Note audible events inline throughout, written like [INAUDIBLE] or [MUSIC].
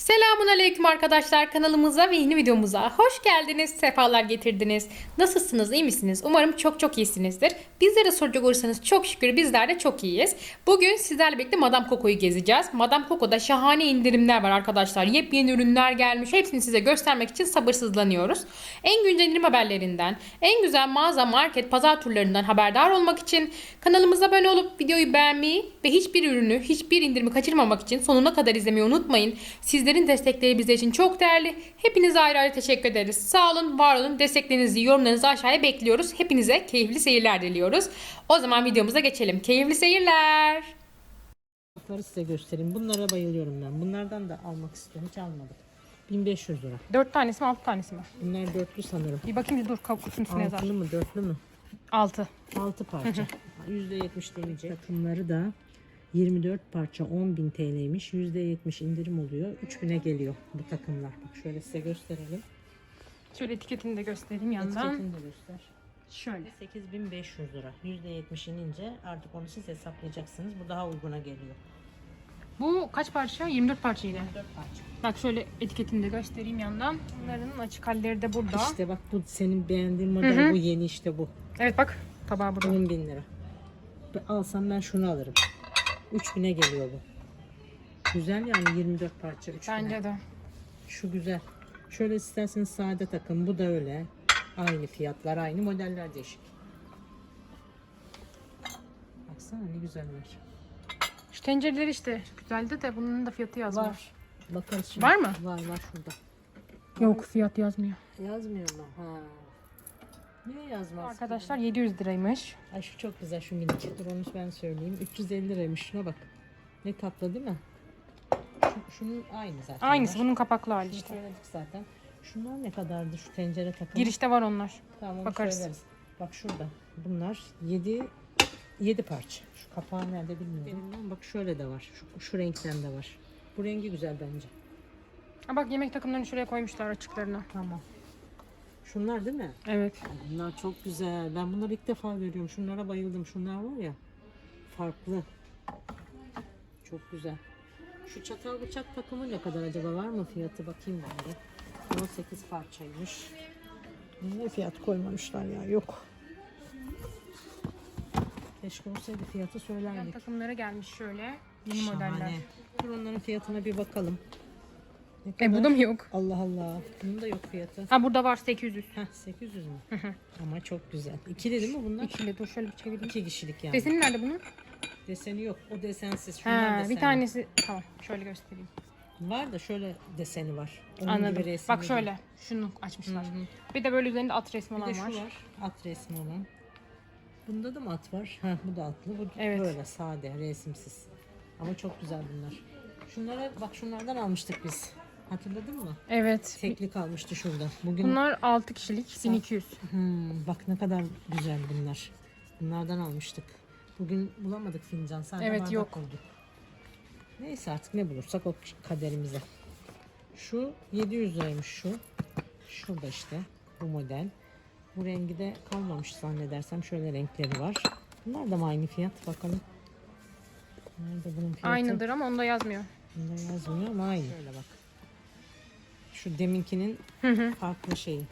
Selamun Aleyküm arkadaşlar kanalımıza ve yeni videomuza hoş geldiniz, sefalar getirdiniz. Nasılsınız, iyi misiniz? Umarım çok çok iyisinizdir. Bizlere soracak olursanız çok şükür bizler de çok iyiyiz. Bugün sizlerle birlikte Madame Coco'yu gezeceğiz. Madame Coco'da şahane indirimler var arkadaşlar. Yepyeni ürünler gelmiş. Hepsini size göstermek için sabırsızlanıyoruz. En güncel indirim haberlerinden, en güzel mağaza, market, pazar turlarından haberdar olmak için kanalımıza abone olup videoyu beğenmeyi ve hiçbir ürünü, hiçbir indirimi kaçırmamak için sonuna kadar izlemeyi unutmayın. Sizlerin destekleri bizler için çok değerli. Hepinize ayrı ayrı teşekkür ederiz. Sağ olun, var olun. Desteklerinizi, yorumlarınızı aşağıya bekliyoruz. Hepinize keyifli seyirler diliyoruz. O zaman videomuza geçelim. Keyifli seyirler. Bunları size göstereyim. Bunlara bayılıyorum ben. Bunlardan da almak istiyorum. Hiç almadım. 1500 lira. 4 tanesi mi 6 tanesi mi? Bunlar dörtlü sanırım. Bir bakayım bir dur kutusun üstüne yazar. Altılı mı dörtlü mü? 6. 6 parça. %70 demeyecek. Takımları da 24 parça 10.000 TL'ymiş. %70 indirim oluyor. 3000'e geliyor bu takımlar. Bak şöyle size gösterelim. Şöyle etiketini de göstereyim yandan. Etiketini de göster. Şöyle. 8500 lira. %70 inince artık onu siz hesaplayacaksınız. Bu daha uyguna geliyor. Bu kaç parça? 24 parça yine. 4 parça. Bak şöyle etiketini de göstereyim yandan. Bunların açık halleri de burada. İşte bak bu senin beğendiğin model bu yeni işte bu. Evet bak tabağı burada. 10 bin lira. Alsam ben şunu alırım. 3000'e geliyor bu. Güzel yani 24 parça 3000'e. Bence de. Şu güzel. Şöyle isterseniz sade takın. Bu da öyle. Aynı fiyatlar, aynı modeller değişik. Baksana ne güzeller. Şu tencereler işte güzeldi de bunun da fiyatı yazmıyor. Var. Bakarız şimdi. Var mı? Var var şurada. Yok fiyat yazmıyor. Yazmıyor mu? Ha. Niye yazmaz? ki? Arkadaşlar 700 liraymış. Ay şu çok güzel şu minik. Dur onu ben söyleyeyim. 350 liraymış. Şuna bak. Ne tatlı değil mi? Şu, şunun aynı zaten. Aynısı var. bunun kapaklı hali Şunu işte. söyledik zaten. Şunlar ne kadardı şu tencere takımı? Girişte var onlar. Tamam onu bakarız. söyleriz. Bak şurada. Bunlar 7 7 parça. Şu kapağı nerede bilmiyorum. Benim bak şöyle de var. Şu, şu renkten de var. Bu rengi güzel bence. Ha bak yemek takımlarını şuraya koymuşlar açıklarına. Tamam. Şunlar değil mi? Evet. Bunlar çok güzel. Ben bunları ilk defa görüyorum. Şunlara bayıldım. Şunlar var ya. Farklı. Çok güzel. Şu çatal bıçak takımı ne kadar acaba? Var mı fiyatı? Bakayım ben de. 18 parçaymış. Ne fiyat koymamışlar ya? Yok. Keşke olsaydı fiyatı söylerdik. Yan takımları gelmiş şöyle. Yeni modeller. Şahane. Dur onların fiyatına bir bakalım. Ne E bu kadar? da mı yok? Allah Allah. Bunun da yok fiyatı. Ha burada var 800. Heh, 800 mü? Ama çok güzel. İkili değil mi bunlar? İkili dur şöyle bir çevireyim. İki kişilik yani. Deseni nerede bunun? Deseni yok. O desensiz. Şunlar Ha, desenli. bir tanesi tamam şöyle göstereyim. Var da şöyle deseni var. Onun Anladım. gibi resimli Bak değil. şöyle şunu açmışlar. Bir de böyle üzerinde at resmi Bir olan de şu var. var. At resmi olan. Bunda da mı at var? Ha, bu da atlı. Bu Evet. böyle sade, resimsiz. Ama çok güzel bunlar. Şunlara bak şunlardan almıştık biz. Hatırladın mı? Evet. Teklik almıştı şurada. Bugün Bunlar 6 kişilik 1200. Hmm, bak ne kadar güzel bunlar. Bunlardan almıştık. Bugün bulamadık fincan. Sadece Evet, bardak yok. bulduk. Neyse artık ne bulursak o kaderimize. Şu 700 liraymış şu. Şurada işte bu model. Bu rengi de kalmamış zannedersem. Şöyle renkleri var. Bunlar da mı aynı fiyat? Bakalım. Nerede bunun fiyatı? Aynıdır ama onda yazmıyor. Bunda yazmıyor ama aynı. Şöyle bak. Şu deminkinin Hı hı. farklı şeyi.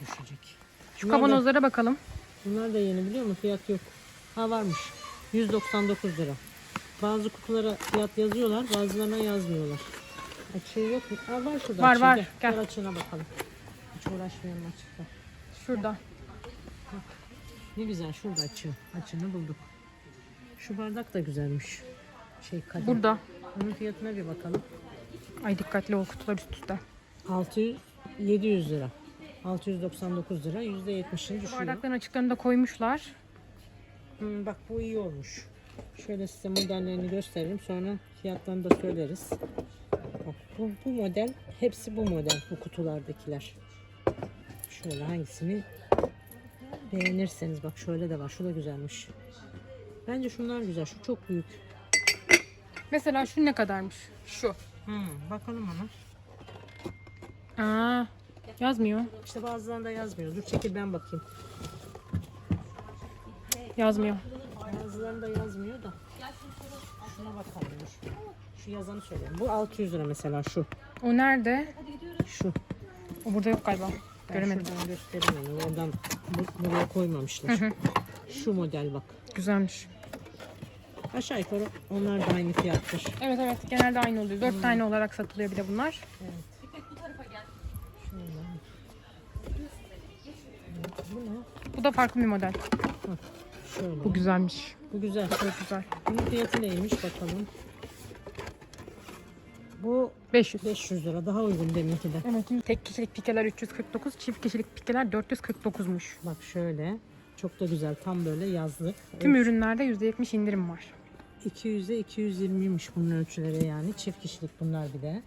Düşecek. Şu Bunlar da- kavanozlara bakalım. Bunlar da yeni biliyor musun? Fiyat yok. Ha varmış. 199 lira. Bazı kutulara fiyat yazıyorlar, bazılarına yazmıyorlar. Açığı yok mu? Ha, var şurada Var, açığı. var. Gel, Gel. gel açığına bakalım. Hiç uğraşmayalım açıkta. Şurada. Ne güzel şurada açığı. Açığını bulduk. Şu bardak da güzelmiş. Şey kadeh. Burada. Onun fiyatına bir bakalım. Ay dikkatli ol kutular üst üste. 600 700 lira. 699 lira. %70'ini düşüyor. Bardakların açıklarını da koymuşlar. Hmm, bak bu iyi olmuş. Şöyle size modellerini gösteririm. Sonra fiyatlarını da söyleriz. Bak, bu, bu model, hepsi bu model. Bu kutulardakiler. Şöyle hangisini beğenirseniz. Bak şöyle de var. Şu da güzelmiş. Bence şunlar güzel. Şu çok büyük. Mesela şu ne kadarmış? Şu. Hmm, bakalım ona. Aa, yazmıyor. İşte bazılarında yazmıyor. Dur çekil ben bakayım. Yazmıyor. Bazılarında yazmıyor da. Şuna bakalım dur. Şu yazanı söyleyeyim. Bu 600 lira mesela şu. O nerede? Şu. O burada yok galiba. Ben Göremedim. şuradan göstereyim onu. Oradan bu- buraya koymamışlar. Hı hı. Şu model bak. Güzelmiş. Aşağı yukarı onlar da aynı fiyattır. Evet evet genelde aynı oluyor. Dört tane olarak satılıyor bir de bunlar. Şöyle. Bu ne? Bu da farklı bir model. Şöyle. Bu güzelmiş. Bu güzel. Çok güzel. Bunun fiyatı neymiş bakalım. Bu 500. 500 lira. Daha uygun deminki de. Evet. Tek kişilik pikeler 349, çift kişilik pikeler 449'muş. Bak şöyle. Çok da güzel. Tam böyle yazlık. Tüm ürünlerde %70 indirim var. 200'e 220'ymiş bunun ölçüleri yani. Çift kişilik bunlar bir de.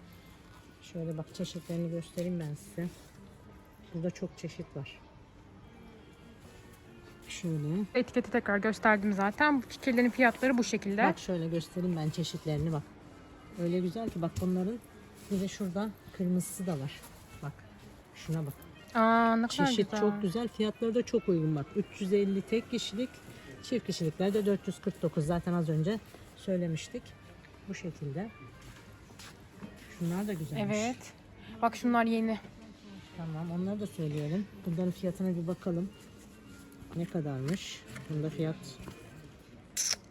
Şöyle bak çeşitlerini göstereyim ben size. Burada çok çeşit var. Şöyle. Etiketi tekrar gösterdim zaten. Bu fikirlerin fiyatları bu şekilde. Bak şöyle göstereyim ben çeşitlerini bak. Öyle güzel ki bak bunların bir de şurada kırmızısı da var. Bak şuna bak. Aa ne kadar Çeşit güzel. çok güzel. Fiyatları da çok uygun bak. 350 tek kişilik, çift kişilikler de 449. Zaten az önce söylemiştik. Bu şekilde. Şunlar da güzelmiş. Evet. Bak şunlar yeni. Tamam onları da söyleyelim. Bunların fiyatına bir bakalım. Ne kadarmış? Bunda fiyat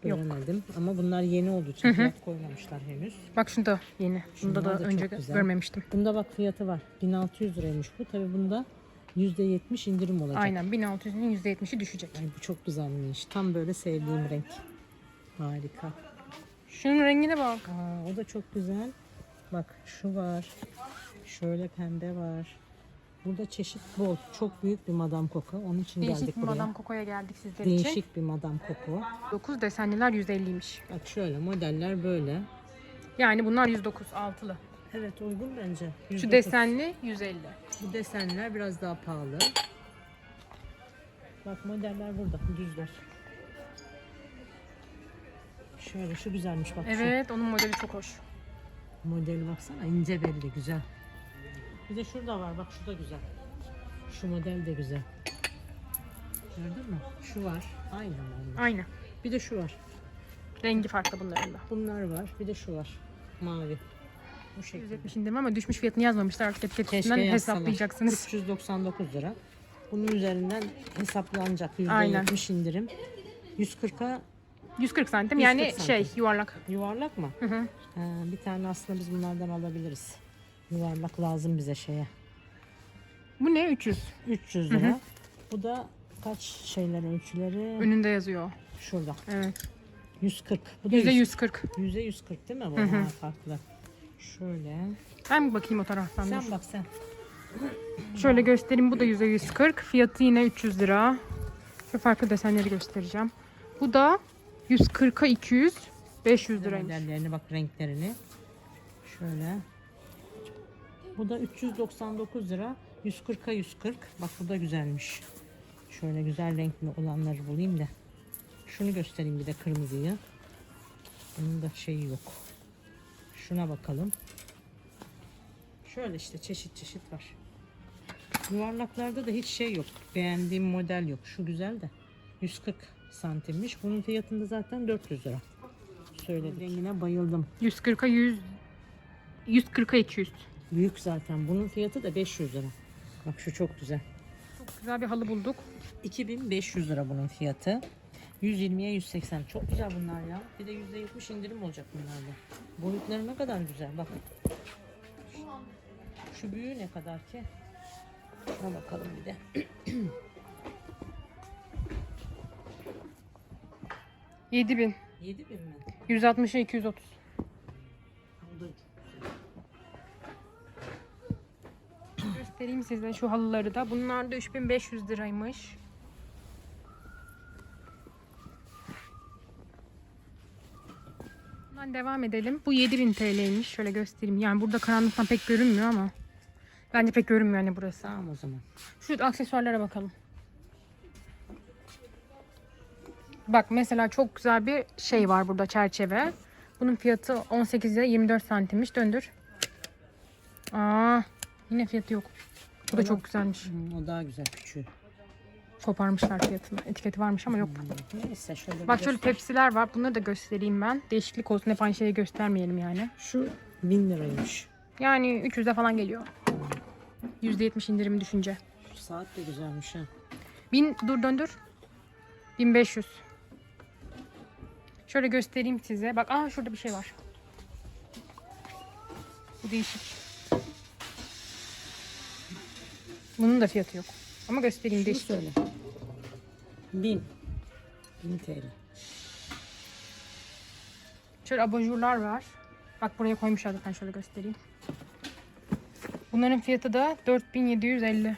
göremedim. Ama bunlar yeni olduğu için fiyat koymamışlar henüz. Bak şunu da yeni. Bunda Şunlar da da önce güzel. görmemiştim. Bunda bak fiyatı var. 1600 liraymış bu. Tabi bunda %70 indirim olacak. Aynen 1600'ün %70'i düşecek. Ay bu çok güzelmiş. Tam böyle sevdiğim renk. Harika. Şunun rengine bak. Aa, o da çok güzel. Bak şu var. Şöyle pembe var. Burada çeşit bol. Çok büyük bir Madame Coco. Onun için Değişik geldik bir buraya. Madame Coco'ya geldik sizler için. Değişik bir Madame Coco. 9 desenliler 150'ymiş. Bak şöyle modeller böyle. Yani bunlar 109 altılı. Evet uygun bence. Şu 109. desenli 150. Bu desenler biraz daha pahalı. Bak modeller burada. Düzler. Şöyle şu güzelmiş bak şu. Evet onun modeli çok hoş. Modeli baksana ince belli güzel. Bir de şurada var bak şu da güzel. Şu model de güzel. Gördün mü? Şu var. Aynı mı onlar? Aynı. Bir de şu var. Rengi farklı bunların da. Bunlar var. Bir de şu var. Mavi. Bu şekilde. 170 indirim ama düşmüş fiyatını yazmamışlar. Artık etiket üstünden hesaplayacaksınız. 399 lira. Bunun üzerinden hesaplanacak %70 Aynen. indirim. 140'a 140 santim 140 yani santim. şey yuvarlak. yuvarlak mı? Hı hı. Ha, bir tane aslında biz bunlardan alabiliriz. Yuvarlak lazım bize şeye. Bu ne? 300. 300 lira. Bu da kaç şeyler ölçüleri? Önünde yazıyor. Şurada. Evet. 140. Bu da Yüzde 100. 140. Yüzde 140 değil mi bu? Ha, farklı. Şöyle. Ben bakayım o taraftan. Sen dur. bak sen. Şöyle göstereyim. Bu da yüzde 140. Fiyatı yine 300 lira. Şu farklı desenleri göstereceğim. Bu da 140'a 200. 500 liraymış. Modellerini bak renklerini. Şöyle. Bu da 399 lira. 140'a 140. Bak bu da güzelmiş. Şöyle güzel renkli olanları bulayım da. Şunu göstereyim bir de kırmızıyı. Bunun da şeyi yok. Şuna bakalım. Şöyle işte çeşit çeşit var. Yuvarlaklarda da hiç şey yok. Beğendiğim model yok. Şu güzel de. 140 santimmiş. Bunun fiyatında zaten 400 lira. Söyledik. Rengine bayıldım. 140'a 100 140'a 200. Büyük zaten. Bunun fiyatı da 500 lira. Bak şu çok güzel. Çok güzel bir halı bulduk. 2500 lira bunun fiyatı. 120'ye 180. Çok güzel bunlar ya. Bir de %70 indirim olacak bunlarda. Boyutları ne kadar güzel. Bak. Şu büyüğü ne kadar ki? Şuna bakalım bir de. [CLEARS THROAT] 7000. 7000 mi? 160'a 230. Bu da Göstereyim size şu halıları da. Bunlar da 3500 liraymış. Devam edelim. Bu 7000 TL'ymiş. Şöyle göstereyim. Yani burada karanlıktan pek görünmüyor ama. Bence pek görünmüyor yani burası. Tamam o zaman. Şu aksesuarlara bakalım. Bak mesela çok güzel bir şey var burada çerçeve. Bunun fiyatı 18 lira 24 santimmiş. Döndür. Aa, yine fiyatı yok. Bu da çok güzelmiş. O daha güzel küçüğü. Koparmışlar fiyatını. Etiketi varmış ama yok. Neyse şöyle bir Bak şöyle göster. tepsiler var. Bunları da göstereyim ben. Değişiklik olsun. Hep aynı şeyi göstermeyelim yani. Şu 1000 liraymış. Yani 300'de falan geliyor. %70 indirim düşünce. Şu saat de güzelmiş ha. 1000 dur döndür. 1500. Şöyle göstereyim size. Bak aa şurada bir şey var. Bu değişik. Bunun da fiyatı yok. Ama göstereyim Şunu değişik. söyle. 1000. 1000 TL. Şöyle abajurlar var. Bak buraya koymuşlar zaten şöyle göstereyim. Bunların fiyatı da 4750.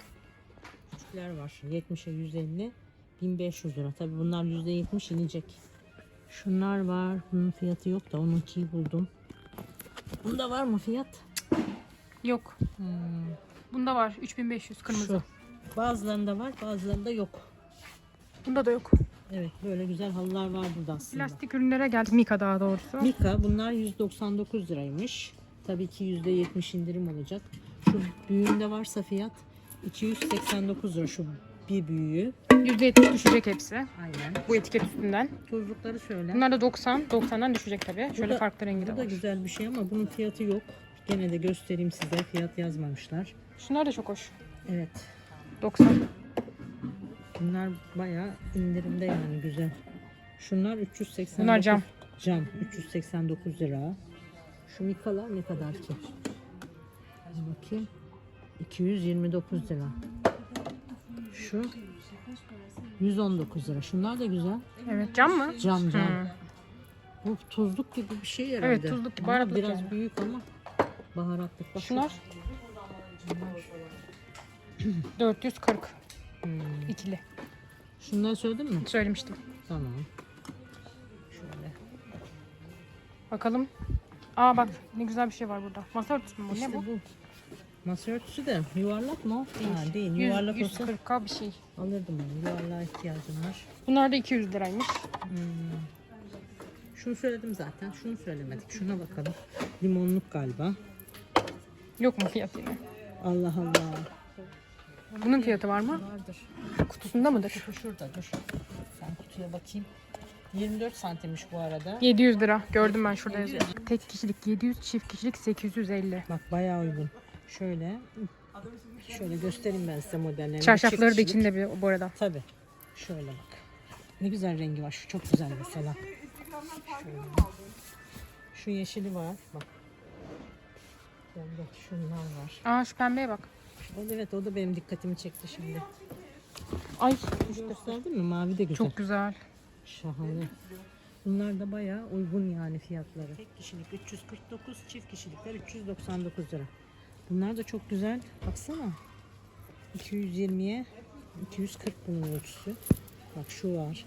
Küçükler var. 70'e 150. 1500 lira. Tabi bunlar %70 inecek. Şunlar var. Bunun fiyatı yok da onunkiyi buldum. Bunda var mı fiyat? Yok. Bunda var 3500 kırmızı. Şu. Bazılarında var bazılarında yok. Bunda da yok. Evet böyle güzel halılar var burada aslında. Plastik ürünlere geldik. Mika daha doğrusu. Mika bunlar 199 liraymış. Tabii ki %70 indirim olacak. Şu büyüğünde varsa fiyat 289 lira şu bir büyüğü. %70 düşecek hepsi. Aynen. Bu etiket üstünden. Tuzlukları söyle. Bunlar da 90. 90'dan düşecek tabii. Şöyle da- farklı rengi de Bu da var. güzel bir şey ama bunun fiyatı yok. Gene de göstereyim size. Fiyat yazmamışlar. Şunlar da çok hoş. Evet. 90. Bunlar bayağı indirimde yani güzel. Şunlar 389. Bunlar cam. Cam 389 lira. Şu mikalar ne kadar ki? Bir bakayım. 229 lira. Şu 119 lira. Şunlar da güzel. Evet cam mı? Cam cam. Hı. Bu tuzluk gibi bir şey herhalde. Evet, tuzluk gibi, Ama Biraz yani. büyük ama baharatlık. Bak şu- Şunlar 440 Hmm. ikili. Şunları söyledin mi? Söylemiştim. Tamam. Şöyle. Bakalım. Aa bak ne güzel bir şey var burada. Masa örtüsü mü bu? İşte ne bu? bu. Masa örtüsü de yuvarlak mı? Değil. Ha, değil. 100, Yuvarlak olsa 140 bir şey. alırdım onu. Yuvarlığa ihtiyacım var. Bunlar da 200 liraymış. Hmm. Şunu söyledim zaten. Şunu söylemedik. Şuna bakalım. Limonluk galiba. Yok mu fiyatı yine? Allah Allah. Bunun fiyatı var mı? Vardır. Kutusunda mıdır? Şu şurada dur. Ben kutuya bakayım. 24 santimmiş bu arada. 700 lira. Gördüm ben şurada yazıyor. Tek kişilik 700, çift kişilik 850. Bak bayağı uygun. Şöyle. Şöyle göstereyim ben size modellerini. Çarşafları da Çift kişilik. içinde bir bu arada. Tabii. Şöyle bak. Ne güzel rengi var. Şu çok güzel mesela. Şöyle. Şu yeşili var. Bak. Şunlar var. Aa şu pembeye bak. O, evet o da benim dikkatimi çekti şimdi. Ay Gösterdin mi? Mavi de güzel. çok güzel. Şahane. Bunlar da bayağı uygun yani fiyatları. Tek kişilik 349, çift kişilikler 399 lira. Bunlar da çok güzel. Baksana. 220'ye 240 bunun ölçüsü. Bak şu var.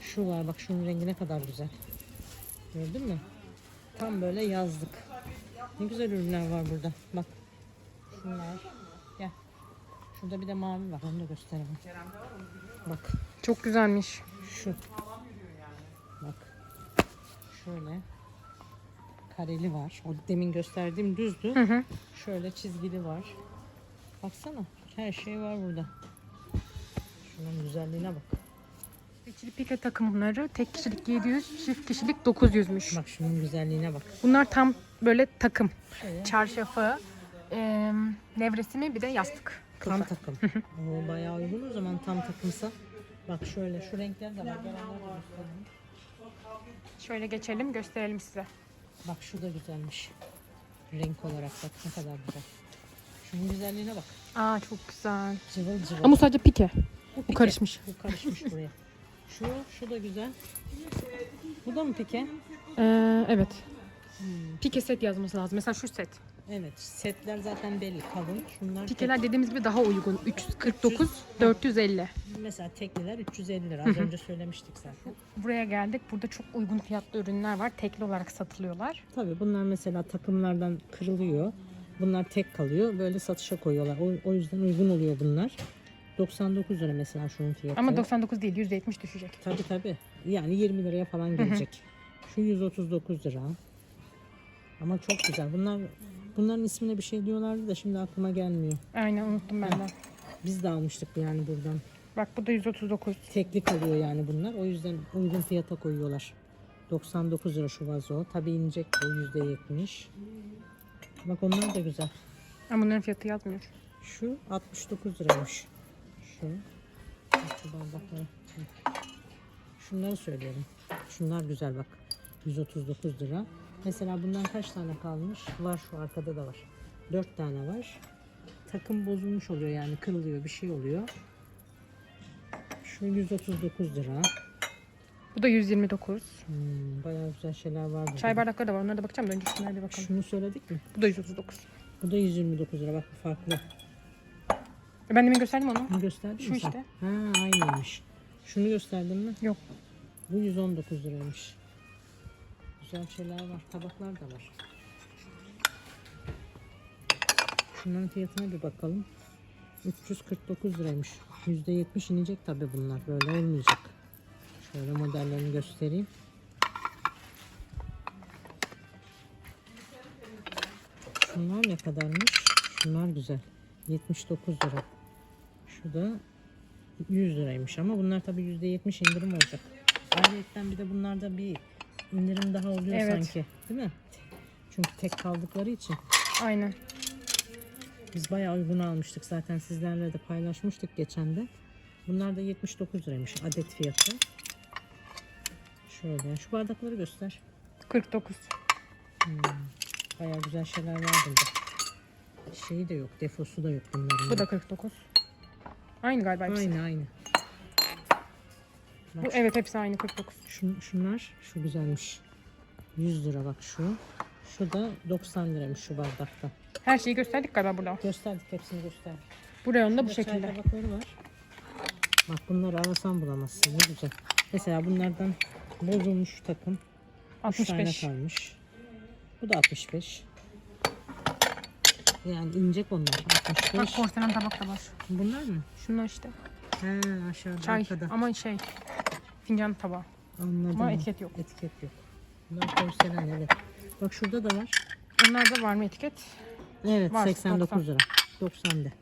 Şu var. Bak şunun rengi ne kadar güzel. Gördün mü? Tam böyle yazlık. Ne güzel ürünler var burada. Bak. Şunlar. Şurada bir de mavi var. Onu da göstereyim. Bak. Çok güzelmiş. Şu. Bak. Şöyle. Kareli var. O demin gösterdiğim düzdü. Hı hı. Şöyle çizgili var. Baksana. Her şey var burada. Şunun güzelliğine bak. İkili pike takımları tek kişilik 700, çift kişilik 900'müş. Bak şunun güzelliğine bak. Bunlar tam böyle takım. Şöyle. Çarşafı, eee nevresimi bir de yastık. Tam takım. Oo, bayağı uygun o zaman tam takımsa. Bak şöyle şu renkler de var. Şöyle geçelim gösterelim size. Bak şu da güzelmiş. Renk olarak bak ne kadar güzel. Şunun güzelliğine bak. Aa çok güzel. Cıvıl cıvıl. Ama sadece pike. Bu Bu pike. karışmış. Bu karışmış buraya. Şu, şu da güzel. Bu da mı pike? Ee, evet. Pike set yazması lazım. Mesela şu set. Evet. Setler zaten belli kalın. Şunlar Pikeler dediğimiz gibi daha uygun. 349, 450. tek- mesela tekliler 350 lira. Az önce söylemiştik zaten. Buraya geldik. Burada çok uygun fiyatlı ürünler var. Tekli olarak satılıyorlar. Tabii bunlar mesela takımlardan kırılıyor. Bunlar tek kalıyor. Böyle satışa koyuyorlar. O, o yüzden uygun oluyor bunlar. 99 lira mesela şunun fiyatı. Ama 99 değil 170 düşecek. Tabii tabii. Yani 20 liraya falan gelecek. Şu 139 lira. Ama çok güzel. Bunlar bunların ismine bir şey diyorlardı da şimdi aklıma gelmiyor. Aynen unuttum ben de. Biz de almıştık yani buradan. Bak bu da 139. Tekli kalıyor yani bunlar. O yüzden uygun fiyata koyuyorlar. 99 lira şu vazo. Tabii inecek bu %70. Bak onlar da güzel. Ama bunların fiyatı yazmıyor. Şu 69 liraymış. Şu. Şu bardaklar. Hı. Şunları söyleyelim. Şunlar güzel bak. 139 lira. Mesela bundan kaç tane kalmış? Var şu arkada da var. 4 tane var. Takım bozulmuş oluyor yani kırılıyor bir şey oluyor. Şu 139 lira. Bu da 129. Hmm, bayağı güzel şeyler var burada. Çay bardakları da var. Onlara da bakacağım da önce şunlara bir bakalım. Şunu söyledik mi? Bu da 139. Bu da 129 lira. Bak bu farklı. E ben demin gösterdim onu. Bunu gösterdin Şu mi sen? işte. Ha aynıymış. Şunu gösterdin mi? Yok. Bu 119 liraymış. Güzel şeyler var. Tabaklar da var. Şunların fiyatına bir bakalım. 349 liraymış. %70 inecek tabi bunlar. Böyle olmayacak. Şöyle modellerini göstereyim. Şunlar ne kadarmış? Şunlar güzel. 79 lira. Şu da 100 liraymış ama bunlar tabi %70 indirim olacak. Ayrıca bir de bunlarda bir indirim daha oluyor Evet. sanki. Değil mi? Çünkü tek kaldıkları için. Aynen. Biz bayağı uygun almıştık zaten sizlerle de paylaşmıştık geçen de. Bunlar da 79 liraymış adet fiyatı. Şöyle şu bardakları göster. 49. Bayağı güzel şeyler var burada. Şeyi de yok, defosu da yok bunların. Bu da 49. Aynı galiba hepsi. aynı aynı. Bu, evet hepsi aynı 49. Şun, şunlar şu güzelmiş. 100 lira bak şu. Şu da 90 liraymış şu bardakta. Her şeyi gösterdik galiba burada. Gösterdik hepsini gösterdik. Bu reyonda bu şekilde. tabakları var. Bak bunları arasan bulamazsın. Ne güzel. Mesela bunlardan bozulmuş takım. 3 tane 65. kalmış. Bu da 65. Yani inecek onlar. Bak 65. porselen tabak da var. Bunlar mı? Şunlar işte. He aşağıda Çay arkada. ama şey fincan tabağı. Anladım. Ama etiket yok. Etiket yok. Bunlar porselen evet. Bak şurada da var. Onlarda var mı etiket? Evet Var, 89 90. lira. 90 de.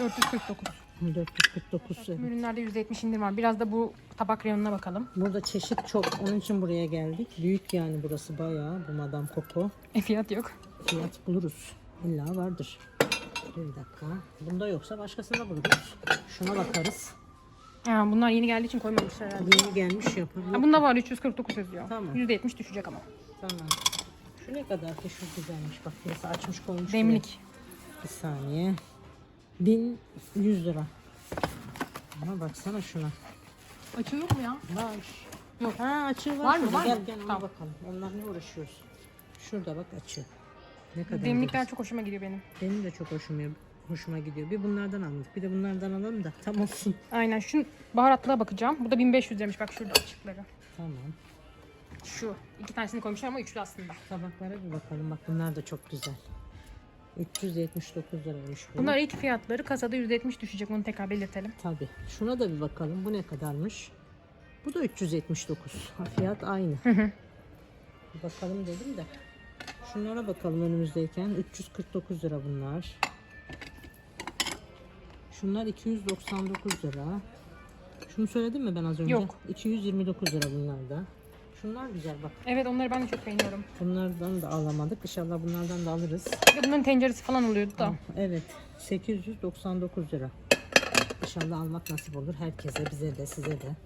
449. 449 evet. Ürünlerde %70 indirim var. Biraz da bu tabak reyonuna bakalım. Burada çeşit çok. Onun için buraya geldik. Büyük yani burası bayağı. Bu Madame Coco. E fiyat yok. Fiyat buluruz. İlla vardır. Bir dakika. Bunda yoksa başkasında buluruz. Şuna bakarız. Ha, bunlar yeni geldiği için koymamışlar herhalde. Yeni gelmiş yapar. Ha, bunda var 349 yazıyor. Tamam. %70 düşecek ama. Tamam. Şu ne kadar ki şu güzelmiş. Bak birisi açmış koymuş. Demlik. Bir saniye. 1100 lira. Ama baksana şuna. Açıyor yok mu ya? Var. Yok. Ha açığı var. Var mı, var gel mı? gel Tamam. bakalım. Onlar ne uğraşıyoruz? Şurada bak açığı. Ne kadar Demlikler güzel. çok hoşuma gidiyor benim. Benim de çok hoşuma hoşuma gidiyor. Bir bunlardan aldık. Bir de bunlardan alalım da tam olsun. Aynen. Şu baharatlığa bakacağım. Bu da 1500 demiş. Bak şurada açıkları. Tamam. Şu. iki tanesini koymuşlar ama üçlü aslında. Tabaklara bir bakalım. Bak bunlar da çok güzel. 379 liraymış bu. Bunlar ilk fiyatları kasada %70 düşecek. Onu tekrar belirtelim. Tabii. Şuna da bir bakalım. Bu ne kadarmış? Bu da 379. Ha, fiyat aynı. Hı hı. Bakalım dedim de. Şunlara bakalım önümüzdeyken. 349 lira bunlar. Şunlar 299 lira. Şunu söyledim mi ben az önce? Yok. 229 lira bunlar da. Şunlar güzel bak. Evet onları ben de çok beğeniyorum. Bunlardan da alamadık. İnşallah bunlardan da alırız. De bunların tenceresi falan oluyordu da. Evet. 899 lira. İnşallah almak nasip olur herkese, bize de, size de.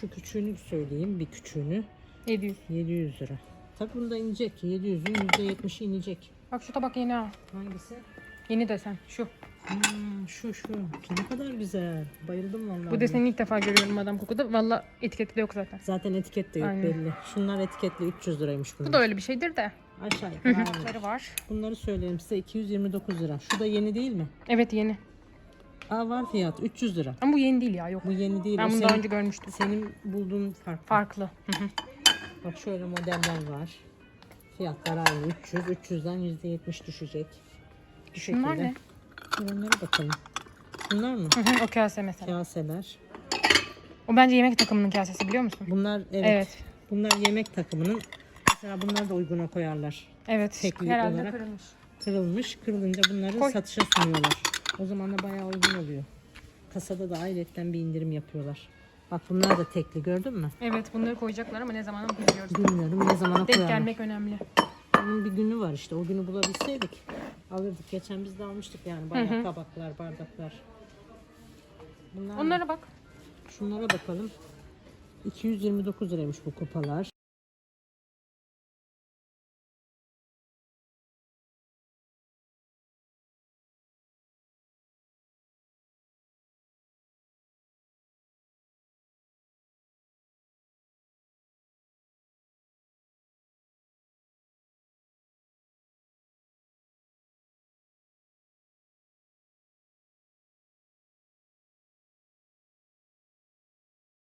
Şu küçüğünü söyleyeyim, bir küçüğünü. 700. 700 lira. Tabi bunda inecek. 700'ün %70'i inecek. Bak şu tabak yeni ha. Hangisi? Yeni desen. Şu. Hmm, şu şu. Ne kadar güzel. Bayıldım vallahi. Bu deseni ilk defa görüyorum Madame Coco'da. Valla etiketi de yok zaten. Zaten etiket de yok Aynen. belli. Şunlar etiketli 300 liraymış bunlar. Bu da öyle bir şeydir de. Aşağı yukarı aynı. Bunları var. Bunları söyleyeyim size 229 lira. Şu da yeni değil mi? Evet yeni. Aa var fiyat 300 lira. Ama bu yeni değil ya yok. Bu yeni değil. Ben o bunu daha senin, önce görmüştüm. senin bulduğun farklı. Farklı. Hı hı. Bak şöyle modeller var. Fiyatlar aynı 300. 300'den %70 düşecek. Bu şekilde. ne? Dur onlara bakalım. Bunlar mı? Hı hı, o kase mesela. Kaseler. O bence yemek takımının kasesi biliyor musun? Bunlar evet. Evet. Bunlar yemek takımının. Mesela bunlar da uyguna koyarlar. Evet. Herhalde olarak. kırılmış. kırılmış. Kırılınca bunları Koy. satışa sunuyorlar. O zaman da bayağı uygun oluyor. Kasada da ayrıyetten bir indirim yapıyorlar. Bak bunlar da tekli gördün mü? Evet bunları koyacaklar ama ne zaman bilmiyoruz. Bilmiyorum ne zamana Denk koyarlar. gelmek önemli. Bunun bir günü var işte. O günü bulabilseydik alırdık. Geçen biz de almıştık yani. Bayağı tabaklar, bardaklar. Bunlar Onlara bak. Şunlara bakalım. 229 liraymış bu kupalar.